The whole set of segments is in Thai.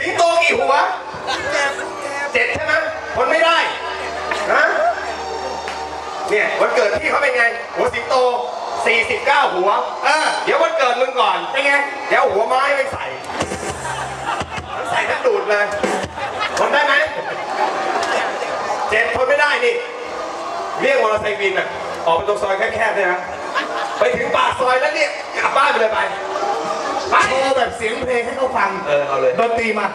สิงโตกี่หัวเจ็ดใช่ไหมคนไม่ได้ฮะเนี่ยวันเกิดพี่เขาเป็นไง หัวสิงโต 49 หัว เออ เดี๋ยววันเกิดมึงก่อนเป็นไง เดี๋ยวหัวไม้ไปใส่ใส่ทั้งดูดเลยทนได้ไหมเจ็ดทนไม่ได้นี่ เรียกมอเตอร์ไซค์วินอะ ออกไปตรงซอยแคบๆเลยนะ ไปถึงปากซอยแล้วเนี่ยกลับบ้านไปเลยไป ไปโชว์แบบเสียงเพลงให้เขาฟังเออเอาเลย ดนตรีมา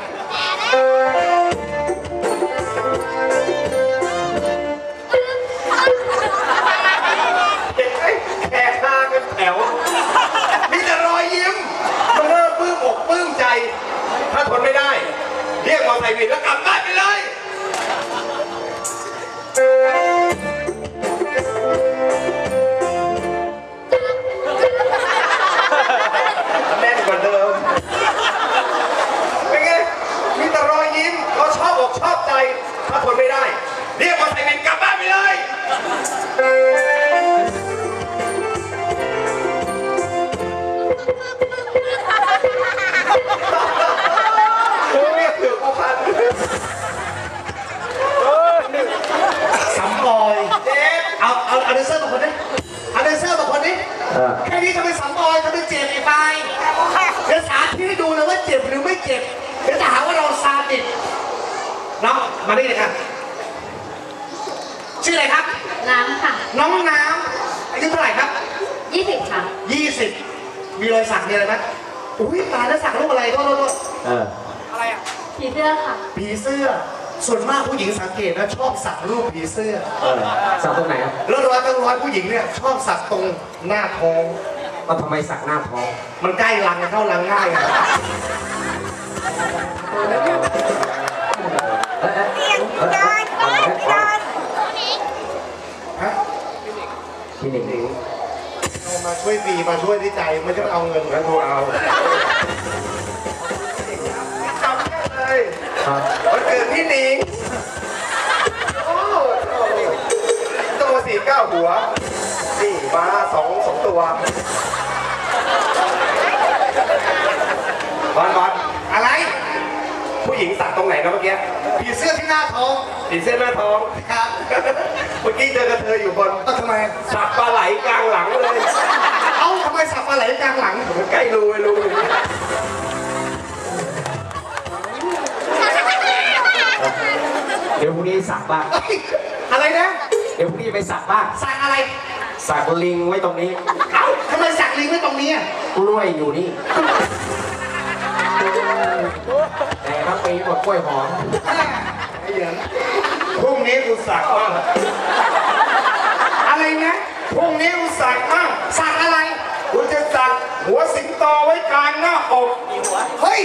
เด็กไอ้แขกหน้ากันแถวมีแต่รอยยิ้มมันเริ่มปลื้มอกปลื้มใจ ถ้าทนไม่ได้ เรียกมอเตอร์ไซค์วินแล้วกลับบ้านไปเลยแน่ ดูเลยว่าเจ็บหรือไม่เจ็บเดี๋ยวจะหาว่าเราซาดิสน้องมานี่เลยครับชื่ออะไรครับ น้ำค่ะ น้องน้ำอายุเท่าไหร่ครับ20ค่ะ20มีรอยสักมีอะไรไหมอุ้ยตายแล้วสักรูปอะไรโทษโทษโทษเออผีเสื้อค่ะ ผีเสื้อ ส่วนมากผู้หญิงสังเกตนะชอบสักรูปผีเสื้อ เออสักตรงไหนอะแล้วร้อยตั้งร้อยผู้หญิงเนี่ยชอบสักตรงหน้าท้อง ก็ทำไมสักหน้าท้องมันใกล้รังเข้ารังง่ายอะฮะพี่หนิงเอามาช่วยฟรีมาช่วยที่ใจไม่ใช่มาเอาเงินแล้วกูเอาจำได้เลยครับวันเกิดพี่หนิงโอ้ตัวสี่เก้าหัวนี่มาสองสองตัวบอลบอล อะไร ผู้หญิงสักต รงไหนนะเมื่อกี้ผีเสื้อที่หน้าท้องสีเส้นหน้าท้อง ครับเมื่อกี้เจอกระเทยอยู่บนเอาทำไม สักปลาไหลกลางหลังเลยเอ้าทำไมสักปลาไหลกลางหลังมันใกล้รูไอ้รูเดี๋ยวพรุ่งนี้สักบ้างเอ้ยอะไรนะ เดี๋ยวพรุ่งนี้ไปสักบ้างสักอะไร สักลิงไว้ตรงนี้ เอ้าทำไมสักลิงไว้ตรงนี้อะกล้วยอยู่นี่ แต่ถ้าปีหมดกล้วยหอมไอ้เหยินพรุ่งนี้กูสักบ้างอะไรนะพรุ่งนี้กูสักบ้างสักอะไรกูจะสักหัวสิงโตไว้กลางหน้าอกเฮ้ย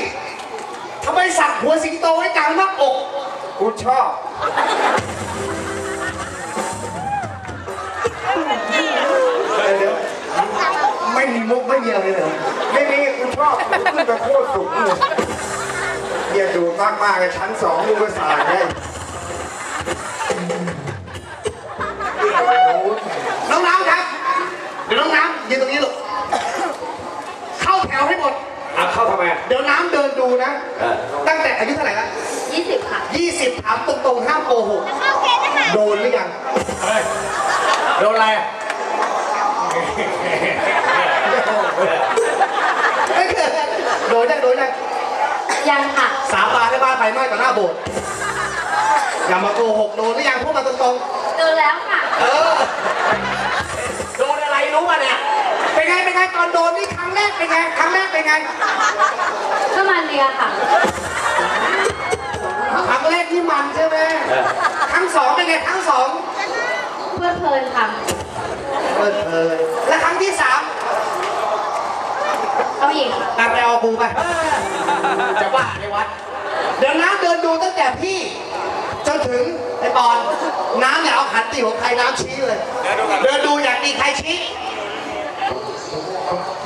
ทำไมสักหัวสิงโตไว้กลางหน้าอกกูชอบ เดี๋ยว ไม่มีมุกไม่มีอะไรเลยเหรอไม่มีกูชอบกูขึ้นไปโคตรสูงเลยอย่าดูมากมากๆเลยชั้นสองมึงก็สายได้น้องน้ำครับ เดี๋ยวน้องน้ำยืนตรงนี้ลูกเข้าแถวให้หมด อะเข้าทำไมอะเดี๋ยวน้ำเดินดูนะ เออตั้งแต่อายุเท่าไหร่ละ20ค่ะ20ถามตรงๆห้ามโกหก โดนหรือยังโดนอะไรอะ ไม่เคยโดนยังโดนยัง ยังค่ะ สาบานได้บ้านไฟไหม้ ต่อหน้าโบสถ์อย่ามาโกหกโดนหรือยังพูดมาตรงเจอแล้วค่ะ ๆ เออ โดนอะไรรู้ป่ะเนี่ย เป็นไง เป็นไงตอนโดนนี่ครั้งแรกเป็นไง ครั้งแรกเป็นไง ก็มาเรียค่ะ ครั้งแรกที่มันใช่ไหมครั้งสองเป็นไง ครั้งสองเพื่อเพลินค่ะเออเออและครั้งที่สามเอาอีกค่ะตามไปเอากูไป จะบ้าในวัด เดี๋ยวน้ำเดินดูตั้งแต่พี่จนถึงไอ้ปอนน้ำเนี่ยเอาขันตีหัวใครน้ำชี้เลย เดินดูอยากดีใครชี้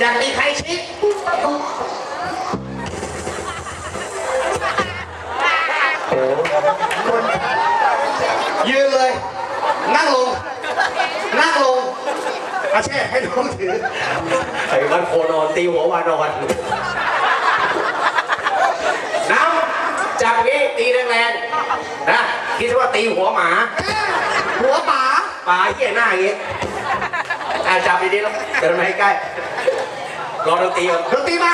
อยากดีใครชี้ยืนเลย นั่งลง นั่งลงอาเช่ให้น้องถือใส่วันโคนอนตีหัววานอน น้ำ นะคิดว่าตีหัวหมา หัวป๋าปลาเหี้ยหน้าอย่างงี้อะจับดีๆแล้วเดินมาให้ใกล้รอดนตรีก่อนดนตรีมา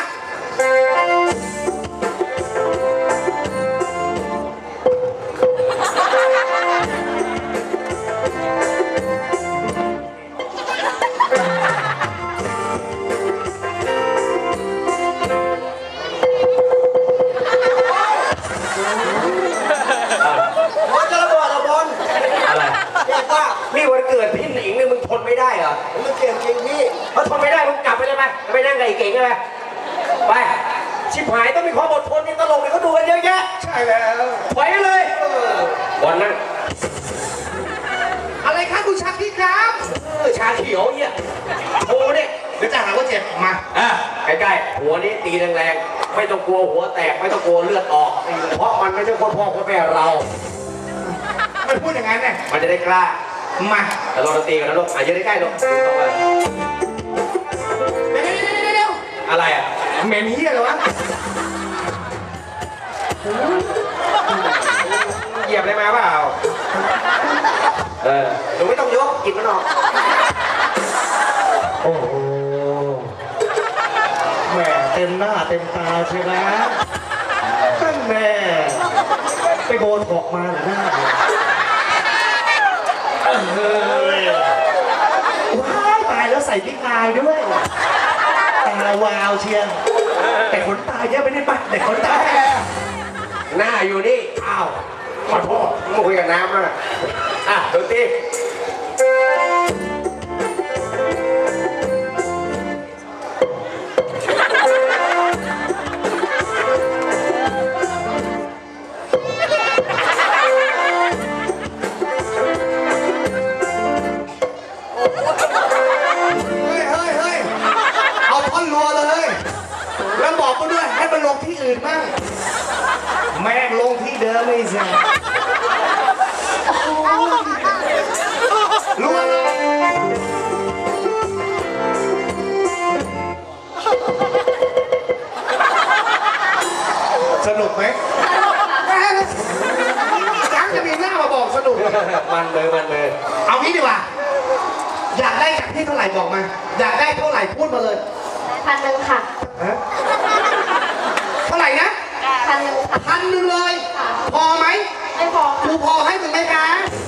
เหรอมันเก่งจริงพี่พอทนไม่ได้มึงกลับไปเลยไหมไปนั่งไก่เก่งเลยไปชิบหายต้องมีความอดทนนี่ตลกเนี่ยเขาดูกันเยอะแยะใช่แล้วถอยไปเลยบอลนั่งอะไรครับคุณชักพี่ครับเออชาเขียวเนี่ยโชว์เนี่ยเดี๋ยวจะหาว่าเจ็บมาอะใกล้ๆหัวนี้ตีแรงๆไม่ต้องกลัวหัวแตกไม่ต้องกลัวเลือดออก เพราะมันไม่ใช่พ่อพ่อพ่อแม่เรา มันพูดอย่างนั้นเนี่ยมันจะได้กล้า มาแต่เราดนตรีกันนะลูกอะยืนใกล้ๆลูกต้องไปเดี๋ยวเดี๋ยวเดี๋ยวเดี๋ยวอะไรอะเหม็นเฮียเลยวะเหยียบอะไรมาเปล่าเออหนูไม่ต้องยกกินมันออกโอ้โหแหม่เต็มหน้าเต็มตาใช่ไหมท่านแม่ไปโบนบอกมาเหรอหน้า พริกอายด้วย ตาวาวเชียร์แต่ขนตาเยอะไม่ได้ปะแต่ขนตาแค่หน้าอยู่นี่ อ้าว ขอโทษมาคุยกับน้ำนะอะดนต อื่นบ้างแม่งลงที่เดิมไม่ใช่รัวเลยสนุกไหมยังจะมีหน้ามาบอกสนุก มันเลยมันเลย เอางี้ดีกว่า อยากได้จากที่เท่าไหร่บอกมา อยากได้เท่าไหร่พูดมาเลย พันหนึ่งค่ะ ฮะเท่าไหร่นะ พันหนึ่งค่ะพันหนึ่งเลยค่ะพอไหมไม่พอกูค่ะพอให้มึงไหมคะไ